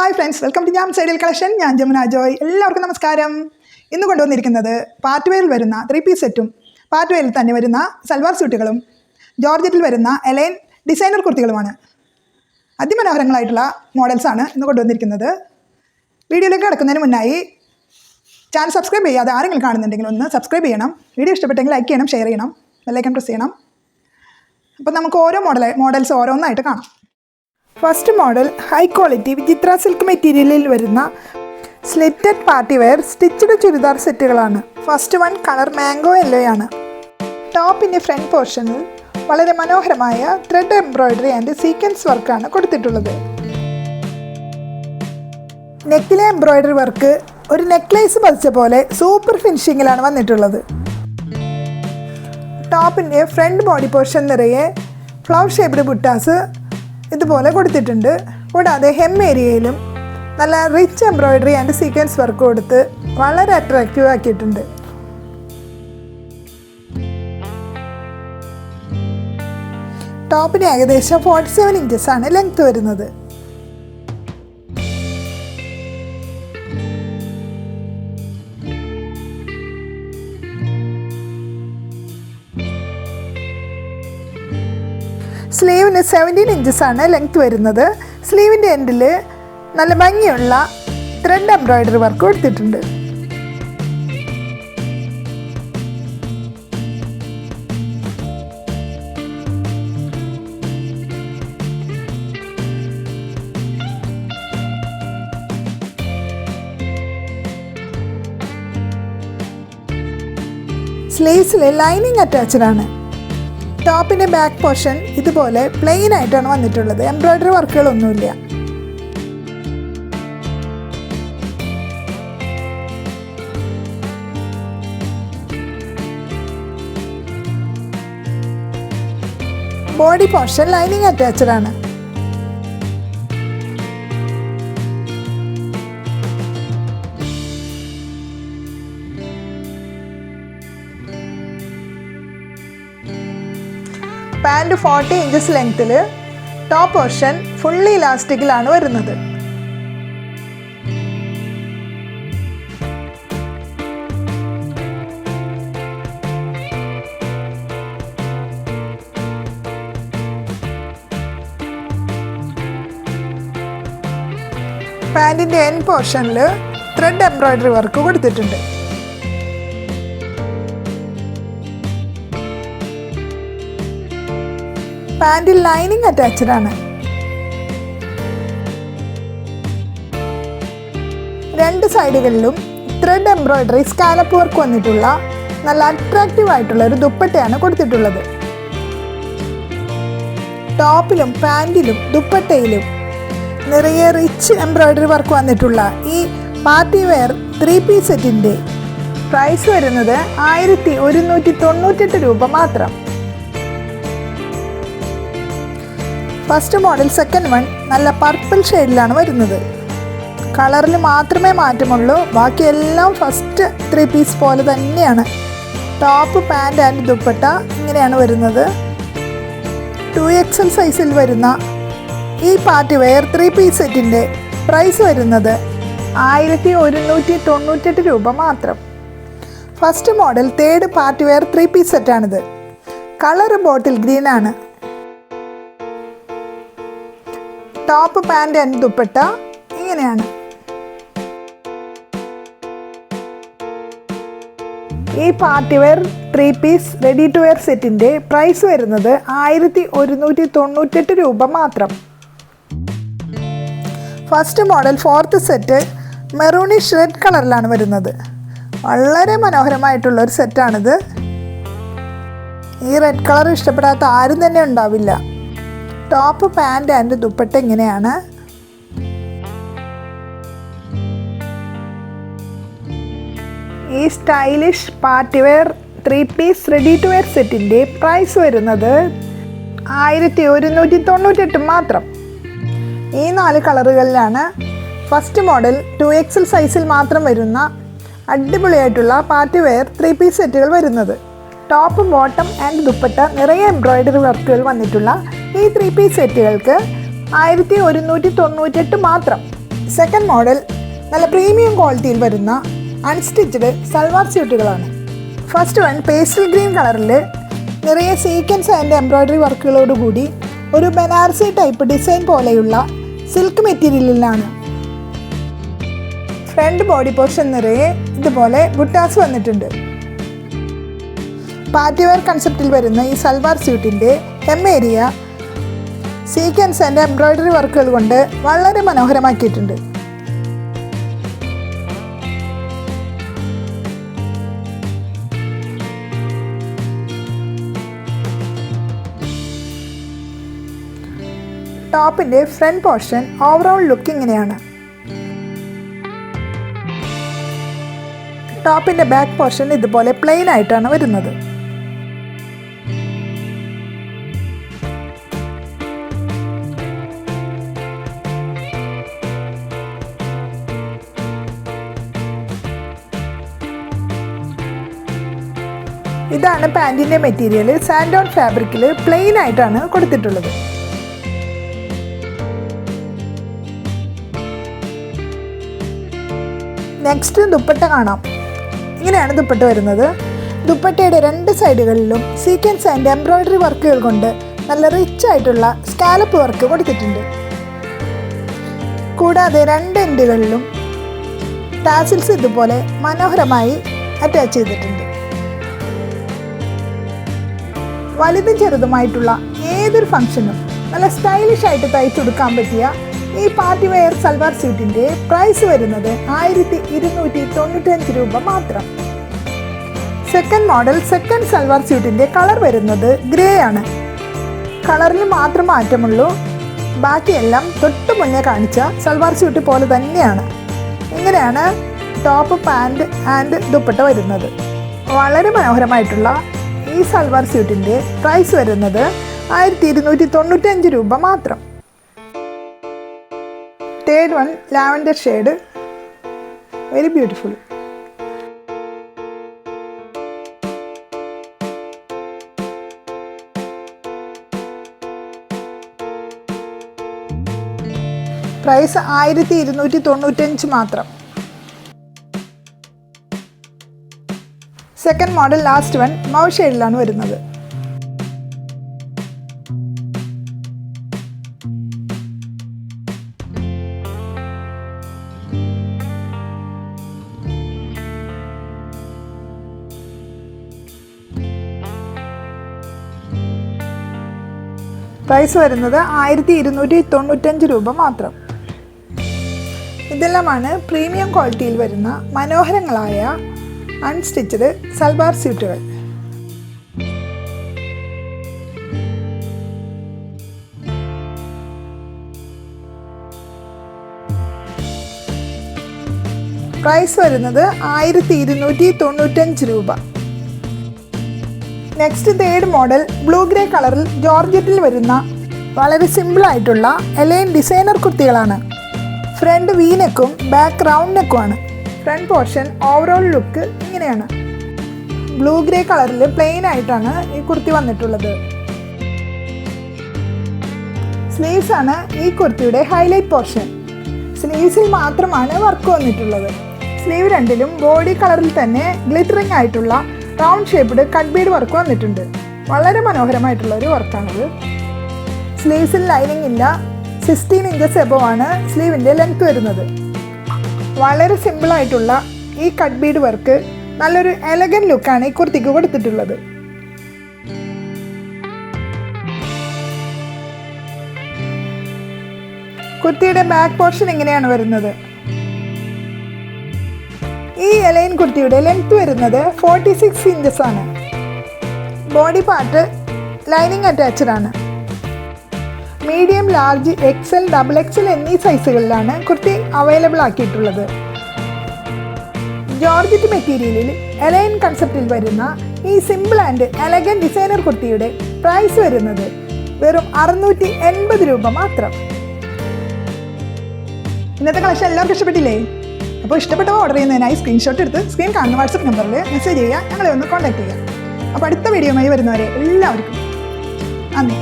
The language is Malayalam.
Hi friends welcome to jam സൈഡിൽ കളക്ഷൻ ഞാൻ ജമുന ജോയ്. എല്ലാവർക്കും നമസ്കാരം. ഇന്ന് കൊണ്ടുവന്നിരിക്കുന്നത് പാർട്ടുവെയറിൽ വരുന്ന ത്രീ പീസ് സെറ്റും പാർട്ടുവെയറിൽ തന്നെ വരുന്ന സൽവാർ സ്യൂട്ടുകളും ജോർജറ്റിൽ വരുന്ന എലൈൻ ഡിസൈനർ കുർത്തികളുമാണ്. അതിമനോഹരങ്ങളായിട്ടുള്ള മോഡൽസാണ് ഇന്ന് കൊണ്ടുവന്നിരിക്കുന്നത്. വീഡിയോയിലേക്ക് കിടക്കുന്നതിന് മുന്നായി ചാനൽ സബ്സ്ക്രൈബ് ചെയ്യാതെ ആരെങ്കിലും കാണുന്നുണ്ടെങ്കിൽ ഒന്ന് സബ്സ്ക്രൈബ് ചെയ്യണം. വീഡിയോ ഇഷ്ടപ്പെട്ടെങ്കിൽ ലൈക്ക് ചെയ്യണം ഷെയർ ചെയ്യണം ബെല്ലൈക്കൺ പ്രസ് ചെയ്യണം. അപ്പോൾ നമുക്ക് ഓരോ മോഡൽ മോഡൽസ് ഓരോന്നായിട്ട് കാണാം. First model high quality Vichitra silk മെറ്റീരിയലിൽ വരുന്ന slitted party wear stitched churidar സെറ്റുകളാണ്. First one colour mango യെല്ലോയാണ് ടോപ്പിന്റെ ഫ്രണ്ട് പോർഷനിൽ വളരെ മനോഹരമായ ത്രെഡ് എംബ്രോയിഡറി ആൻഡ് സീക്വൻസ് വർക്കാണ് കൊടുത്തിട്ടുള്ളത്. നെക്കിലെ എംബ്രോയ്ഡറി വർക്ക് ഒരു നെക്ലേസ് പതിച്ച പോലെ സൂപ്പർ ഫിനിഷിങ്ങിലാണ് വന്നിട്ടുള്ളത്. ടോപ്പിന്റെ ഫ്രണ്ട് ബോഡി പോർഷൻ നിറയെ ഫ്ലവർ ഷേപ്ഡ് ബുട്ടാസ് ഇതുപോലെ കൊടുത്തിട്ടുണ്ട്. കൂടാതെ ഹെം ഏരിയയിലും നല്ല rich embroidery and sequence work കൊടുത്ത് വളരെ അട്രാക്റ്റീവ് ആക്കിയിട്ടുണ്ട്. ടോപ്പിന് ഏകദേശം ഫോർട്ടി സെവൻ ഇഞ്ചസ് ആണ് ലെങ്ത് വരുന്നത്. സ്ലീവിന് സെവന്റീൻ ഇഞ്ചസ് ആണ് ലെങ്ത് വരുന്നത്. സ്ലീവിന്റെ എൻഡിൽ നല്ല ഭംഗിയുള്ള ത്രെഡ് എംബ്രോയ്ഡറി വർക്ക് കൊടുത്തിട്ടുണ്ട്. സ്ലീവ്സിൽ ലൈനിങ് അറ്റാച്ച്ഡ് ആണ്. ടോപ്പിന്റെ ബാക്ക് പോർഷൻ ഇതുപോലെ പ്ലെയിൻ ആയിട്ടാണ് വന്നിട്ടുള്ളത്. എംബ്രോയ്ഡറി വർക്കുകളൊന്നുമില്ല. ബോഡി പോർഷൻ ലൈനിങ് അറ്റാച്ച്ഡ് ആണ്. പാന്റ് ഫോർട്ടി ഇഞ്ചസ് ലെങ്ത്തിൽ ടോപ്പ് പോർഷൻ ഫുള്ളി ഇലാസ്റ്റിക്കിലാണ് വരുന്നത്. പാന്റിന്റെ എൻ പോർഷനിൽ ത്രെഡ് എംബ്രോയ്ഡറി വർക്ക് കൊടുത്തിട്ടുണ്ട്. പാന്റിൽ ലൈനിങ് അറ്റാച്ച്ഡ് ആണ്. രണ്ട് സൈഡുകളിലും ത്രെഡ് എംബ്രോയിഡറി സ്കാലപ്പ് വർക്ക് വന്നിട്ടുള്ള നല്ല അട്രാക്റ്റീവ് ആയിട്ടുള്ള ഒരു ദുപ്പട്ടയാണ് കൊടുത്തിട്ടുള്ളത്. ടോപ്പിലും പാന്റിലും ദുപ്പട്ടയിലും നിറയെ റിച്ച് എംബ്രോയിഡറി വർക്ക് വന്നിട്ടുള്ള ഈ പാർട്ടി വെയർ ത്രീ പീസ് സെറ്റിന്റെ പ്രൈസ് വരുന്നത് ആയിരത്തി ഒരുന്നൂറ്റി തൊണ്ണൂറ്റെട്ട് രൂപ മാത്രം. ഫസ്റ്റ് മോഡൽ സെക്കൻഡ് വൺ നല്ല പർപ്പിൾ ഷെയ്ഡിലാണ് വരുന്നത്. കളറിൽ മാത്രമേ മാറ്റമുള്ളൂ ബാക്കിയെല്ലാം ഫസ്റ്റ് ത്രീ പീസ് പോലെ തന്നെയാണ്. ടോപ്പ് പാന്റ് ആൻഡ് ദുപ്പട്ട ഇങ്ങനെയാണ് വരുന്നത്. ടു എക്സൽ സൈസിൽ വരുന്ന ഈ പാർട്ടി വെയർ ത്രീ പീസ് സെറ്റിന്റെ പ്രൈസ് വരുന്നത് ആയിരത്തി ഒരുന്നൂറ്റി തൊണ്ണൂറ്റെട്ട് രൂപ മാത്രം. First model third party wear three piece സെറ്റാണിത്. Colour bottle green top pant and dupatta ഇങ്ങനെയാണ്. ഈ party wear three piece ready to wear സെറ്റിന്റെ പ്രൈസ് വരുന്നത് ആയിരത്തി ഒരുന്നൂറ്റി തൊണ്ണൂറ്റെട്ട് രൂപ മാത്രം. First model fourth set maroonish red കളറിലാണ് വരുന്നത്. വളരെ മനോഹരമായിട്ടുള്ള ഒരു സെറ്റാണിത് ഈ റെഡ് കളർ ഇഷ്ടപ്പെടാത്ത ആരും തന്നെ ഉണ്ടാവില്ല. ടോപ്പ് പാന്റ് ആൻഡ് ദുപ്പട്ട ഇങ്ങനെയാണ് ഈ stylish party wear three piece ready to wear സെറ്റിന്റെ പ്രൈസ് വരുന്നത് ആയിരത്തി ഒരുന്നൂറ്റി തൊണ്ണൂറ്റെട്ട് മാത്രം. ഈ നാല് കളറുകളിലാണ് ഫസ്റ്റ് മോഡൽ ടു എക്സൽ സൈസിൽ മാത്രം വരുന്ന അടിപൊളിയായിട്ടുള്ള പാർട്ടി വെയർ ത്രീ പീസ് സെറ്റുകൾ വരുന്നത്. ടോപ്പ് ബോട്ടം ആൻഡ് ദുപ്പട്ട നിറയെ എംബ്രോയ്ഡറി വർക്കുകൾ വന്നിട്ടുള്ള ഈ ത്രീ പീസ് സെറ്റുകൾക്ക് ആയിരത്തി ഒരുന്നൂറ്റി തൊണ്ണൂറ്റെട്ട് മാത്രം. സെക്കൻഡ് മോഡൽ നല്ല പ്രീമിയം ക്വാളിറ്റിയിൽ വരുന്ന അൺസ്റ്റിച്ചഡ് സൽവാർ സ്യൂട്ടുകളാണ് ഫസ്റ്റ് വൺ പേസ്റ്റൽ ഗ്രീൻ കളറിൽ നിറയെ സീക്വൻസ് ആൻഡ് എംബ്രോയ്ഡറി വർക്കുകളോടുകൂടി ഒരു ബനാറസി ടൈപ്പ് ഡിസൈൻ പോലെയുള്ള സിൽക്ക് മെറ്റീരിയലിലാണ് ഫ്രണ്ട് ബോഡി പോർഷൻ നിറയെ ഇതുപോലെ ബുട്ടാസ് വന്നിട്ടുണ്ട്. പാർട്ടിവെയർ കൺസെപ്റ്റിൽ വരുന്ന ഈ salwar സ്യൂട്ടിന്റെ hem area sequence and embroidery വർക്കുകൾ കൊണ്ട് വളരെ മനോഹരമാക്കിയിട്ടുണ്ട്. ടോപ്പിന്റെ ഫ്രണ്ട് പോർഷൻ ഓവറോൾ ലുക്ക് ഇങ്ങനെയാണ് ടോപ്പിന്റെ ബാക്ക് പോർഷൻ ഇതുപോലെ പ്ലെയിൻ ആയിട്ടാണ് വരുന്നത്. ഇതാണ് പാന്റിന്റെ മെറ്റീരിയൽ. സാൻഡോൺ ഫാബ്രിക്കിൽ പ്ലെയിൻ ആയിട്ടാണ് കൊടുത്തിട്ടുള്ളത്. നെക്സ്റ്റ് ദുപ്പട്ട കാണാം. ഇങ്ങനെയാണ് ദുപ്പട്ട വരുന്നത്. ദുപ്പട്ടയുടെ രണ്ട് സൈഡുകളിലും സീക്വൻസ് ആൻഡ് എംബ്രോയ്ഡറി വർക്കുകൾ കൊണ്ട് നല്ല റിച്ച് ആയിട്ടുള്ള സ്കാലപ്പ് വർക്ക് കൊടുത്തിട്ടുണ്ട്. കൂടാതെ രണ്ട് എൻഡുകളിലും ടാസിൽസ് ഇതുപോലെ മനോഹരമായി അറ്റാച്ച് ചെയ്തിട്ടുണ്ട്. വലുതും ചെറുതുമായിട്ടുള്ള ഏതൊരു ഫംഗ്ഷനും നല്ല സ്റ്റൈലിഷ് ആയിട്ട് തയ്ച്ചെടുക്കാൻ പറ്റിയ ഈ പാർട്ടി വെയർ സൽവാർ സ്യൂട്ടിന്റെ പ്രൈസ് വരുന്നത് ആയിരത്തി ഇരുന്നൂറ്റി തൊണ്ണൂറ്റഞ്ച് രൂപ മാത്രം. സെക്കൻഡ് മോഡൽ സെക്കൻഡ് സൽവാർ സ്യൂട്ടിന്റെ കളർ വരുന്നത് ഗ്രേ ആണ്. കളറിൽ മാത്രം മാറ്റമുള്ളൂ. ബാക്കിയെല്ലാം തൊട്ട് മുന്നേ കാണിച്ച സൽവാർ സ്യൂട്ട് പോലെ തന്നെയാണ്. ഇങ്ങനെയാണ് ടോപ്പ് പാന്റ് ആൻഡ് ദുപ്പട്ട വരുന്നത്. വളരെ മനോഹരമായിട്ടുള്ള ഈ സൽവാർ സ്യൂട്ടിന്റെ പ്രൈസ് വരുന്നത് ആയിരത്തി ഇരുന്നൂറ്റി തൊണ്ണൂറ്റഞ്ച് രൂപ മാത്രം. Third one lavender shade very beautiful price ആയിരത്തി ഇരുന്നൂറ്റി തൊണ്ണൂറ്റഞ്ച് മാത്രം. Second model last one mauve ഷെയ്ഡിലാണ് വരുന്നത്. പ്രൈസ് വരുന്നത് ആയിരത്തി ഇരുന്നൂറ്റി തൊണ്ണൂറ്റഞ്ച് രൂപ മാത്രം. ഇതെല്ലാമാണ് പ്രീമിയം ക്വാളിറ്റിയിൽ വരുന്ന മനോഹരങ്ങളായ അൺസ്റ്റിച്ചഡ് സൽവാർ സ്യൂട്ടുകൾ. പ്രൈസ് വരുന്നത് ആയിരത്തി ഇരുന്നൂറ്റി തൊണ്ണൂറ്റഞ്ച് രൂപ. Next third model blue grey കളറിൽ ജോർജറ്റിൽ വരുന്ന വളരെ സിമ്പിളായിട്ടുള്ള എലൈൻ ഡിസൈനർ കുർത്തികളാണ്. ഫ്രണ്ട് വീനെക്കും ബാക്ക് റൗണ്ട് നെക്കുമാണ് ഫ്രണ്ട് പോർഷൻ ഓവറോൾ ലുക്ക് ഇങ്ങനെയാണ്. ബ്ലൂ ഗ്രേ കളറിൽ പ്ലെയിൻ ആയിട്ടാണ് ഈ കുർത്തി വന്നിട്ടുള്ളത്. സ്ലീവ്സ് ആണ് ഈ കുർത്തിയുടെ ഹൈലൈറ്റ് പോർഷൻ സ്ലീവ്സിൽ മാത്രമാണ് വർക്ക് വന്നിട്ടുള്ളത്. സ്ലീവ് രണ്ടിലും ബോഡി കളറിൽ തന്നെ ഗ്ലിറ്ററിംഗ് ആയിട്ടുള്ള round shaped cut bead work വന്നിട്ടുണ്ട്. വളരെ മനോഹരമായിട്ടുള്ള ഒരു വർക്കാണിത് സ്ലീവ്സിൽ ലൈനിങ് ഇല്ല സിക്സ്റ്റീൻ ഇഞ്ചസ് എബോ ആണ് സ്ലീവിന്റെ ലെങ്ത് വരുന്നത്. വളരെ സിമ്പിളായിട്ടുള്ള ഈ കട്ട് ബീഡ് വർക്ക് നല്ലൊരു എലഗൻ ലുക്കാണ് ഈ കുർത്തിക്ക് കൊടുത്തിട്ടുള്ളത്. കുർത്തിയുടെ ബാക്ക് പോർഷൻ എങ്ങനെയാണ് വരുന്നത്. ഈ എലൈൻ കുർത്തിയുടെ ലെങ്ത് വരുന്നത് ഫോർട്ടി സിക്സ് ഇഞ്ചസ് ആണ്. ബോഡി പാർട്ട് ലൈനിങ് അറ്റാച്ച്ഡ് ആണ്. Medium large XL double XL എന്നീ സൈസുകളിലാണ് കുർത്തി അവൈലബിൾ ആക്കിയിട്ടുള്ളത്. ജോർജറ്റ് മെറ്റീരിയലിൽ എലൈൻ കൺസെപ്റ്റിൽ വരുന്ന ഈ സിമ്പിൾ ആൻഡ് എലഗൻ ഡിസൈനർ കുർത്തിയുടെ പ്രൈസ് വരുന്നത് വെറും അറുന്നൂറ്റി എൺപത് രൂപ മാത്രം. ഇന്നത്തെ കളക്ഷൻ എല്ലാവർക്കും ഇഷ്ടപ്പെട്ടില്ലേ? അപ്പോൾ ഇഷ്ടപ്പെട്ടവ ഓർഡർ ചെയ്യുന്നതിനായി സ്ക്രീൻഷോട്ട് എടുത്ത് സ്ക്രീൻ കാണുന്ന വാട്സപ്പ് നമ്പറിൽ മെസ്സേജ് ചെയ്യുക ഞങ്ങളെ ഒന്ന് കോൺടാക്ട് ചെയ്യുക. അപ്പോൾ അടുത്ത വീഡിയോയുമായി വരുന്നവരെ എല്ലാവർക്കും നന്ദി.